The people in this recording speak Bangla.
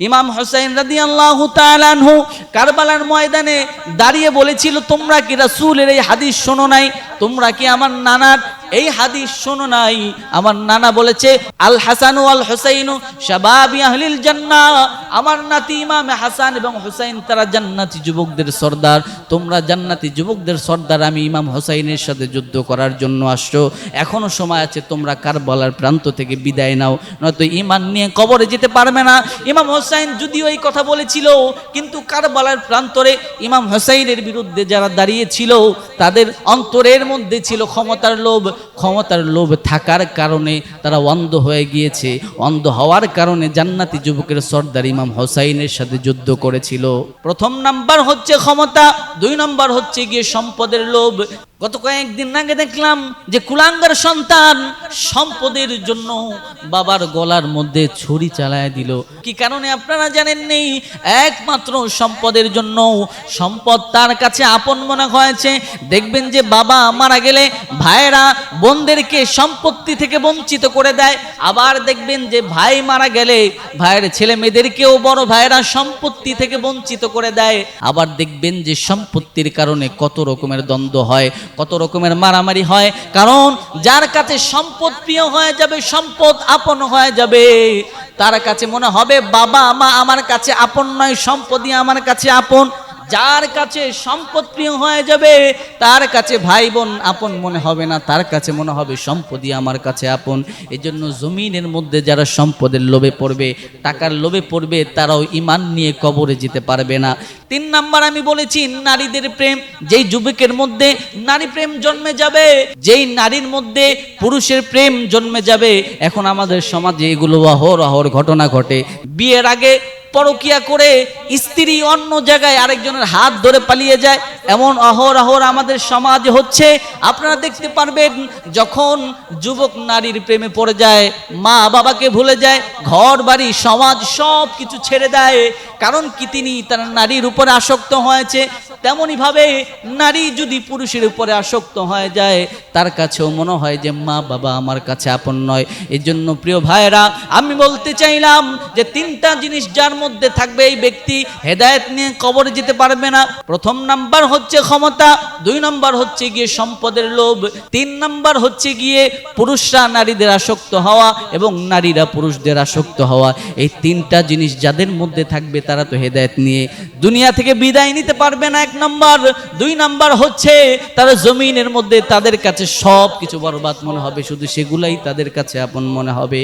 ইমাম হোসেন রাদি আল্লাহ তালানহু কারবালার ময়দানে দাঁড়িয়ে বলেছিল, তোমরা কি রাসুলের এই হাদিস শোনো নাই? তোমরা কি আমার নানার এই হাদিস শোনো নাই। আমার নানা বলেছে, আল হাসানু আল হুসাইনু শাবাবি আহলিল জান্নাহ আমার নাতি ইমাম হাসান এবং হুসাইন, তারা জান্নাতি যুবকদের সর্দার। তোমরা জান্নাতি যুবকদের সর্দার, আমি ইমাম হুসাইনের সাথে যুদ্ধ করার জন্য আসছো। এখনও সময় আছে, তোমরা কারবালার প্রান্ত থেকে বিদায় নাও। নয়তো ইমান নিয়ে কবরে যেতে পারবে না। ইমাম হোসাইন যদিও এই কথা বলেছিল, কিন্তু কারবালার প্রান্তরে ইমাম হোসাইনের বিরুদ্ধে যারা দাঁড়িয়েছিল, তাদের অন্তরের মধ্যে ছিল ক্ষমতার লোভ। ক্ষমতার লোভ থাকার কারণে তারা অন্ধ হয়ে গিয়েছে। অন্ধ হওয়ার কারণে জান্নাতি যুবকের সর্দার ইমাম হোসাইনের সাথে যুদ্ধ করেছিল। প্রথম নাম্বার হচ্ছে ক্ষমতা, দুই নম্বর হচ্ছে গিয়ে সম্পদের লোভ। গত কয়েকদিন আগে দেখলাম যে কুলাঙ্গার সন্তান সম্পদের জন্য বাবার গলার মধ্যে ছুরি চালায় দিল। কি কারণে আপনারা জানেন নেই? একমাত্র সম্পদের জন্য সম্পদ তার কাছে আপন মনে হয়েছে। দেখবেন যে বাবা মারা গেলে ভাইয়েরা বোনদেরকে সম্পত্তি থেকে বঞ্চিত করে দেয়। আবার দেখবেন যে ভাই মারা গেলে ভাইয়ের ছেলে মেয়েদেরকেও বড় ভাইয়েরা সম্পত্তি থেকে বঞ্চিত করে দেয়। আবার দেখবেন যে সম্পত্তির কারণে কত রকমের দ্বন্দ্ব হয়, কত রকমের মারামারি হয়। কারণ যার কাছে সম্পদ প্রিয় হয়ে যাবে, সম্পদ আপন হয়ে যাবে। তার কাছে মনে হবে, বাবা, মা আমার কাছে আপন নয়, সম্পদই আমার কাছে আপন। যার কাছে সম্পদ প্রিয় হয়ে যাবে, তার কাছে ভাই বোন আপন মনে হবে না, তার কাছে মনে হবে সম্পদই আমার কাছে আপন। এই জন্য জমিনের মধ্যে যারা সম্পদের লোভে পড়বে, টাকার লোভে পড়বে, তারাও ইমান নিয়ে কবরে যেতে পারবে না। তিন নাম্বার আমি বলেছি, নারীদের প্রেম। যেই যুবকের মধ্যে নারী প্রেম জন্মে যাবে, যেই নারীর মধ্যে পুরুষের প্রেম জন্মে যাবে, এখন আমাদের সমাজে এগুলো অহর অহর ঘটনা ঘটে। বিয়ের আগে পরকিয়া করে স্ত্রী অন্য জায়গায় আরেকজনের হাত ধরে পালিয়ে যায়। এমন অহর অহর আমাদের সমাজ হচ্ছে। আপনারা দেখতে পারবেন, যখন যুবক নারীর প্রেমে পড়ে যায়, মা বাবাকে ভুলে যায়, ঘর, বাড়ি, সমাজ সব কিছু ছেড়ে দেয়। কারণ কি তিনি তার নারীর উপরে আসক্ত হয়েছে তেমনই ভাবে নারী যদি পুরুষের উপরে আসক্ত হয়ে যায়, তার কাছেও মনে হয় যে মা বাবা আমার কাছে আপন নয়। এই জন্য প্রিয় ভাইয়েরা, আমি বলতে চাইলাম যে তিনটা জিনিস যার মধ্যে থাকবে এই ব্যক্তি, হেদায়েত নিয়ে কবরে যেতে পারবে না। প্রথম নাম্বার হচ্ছে ক্ষমতা, দুই নাম্বার হচ্ছে গিয়ে সম্পদের লোভ, তিন নাম্বার হচ্ছে গিয়ে পুরুষরা নারীদের আসক্ত হওয়া এবং নারীরা পুরুষদের আসক্ত হওয়া। এই তিনটা জিনিস যাদের মধ্যে থাকবে তারা তো হেদায়েত নিয়ে দুনিয়া থেকে বিদায় নিতে পারবে না এক নাম্বার, দুই নাম্বার হচ্ছে তারা জমিনের মধ্যে তাদের কাছে সব কিছু বরবাদ মনে হবে, শুধু সেগুলাই তাদের কাছে আপন মনে হবে।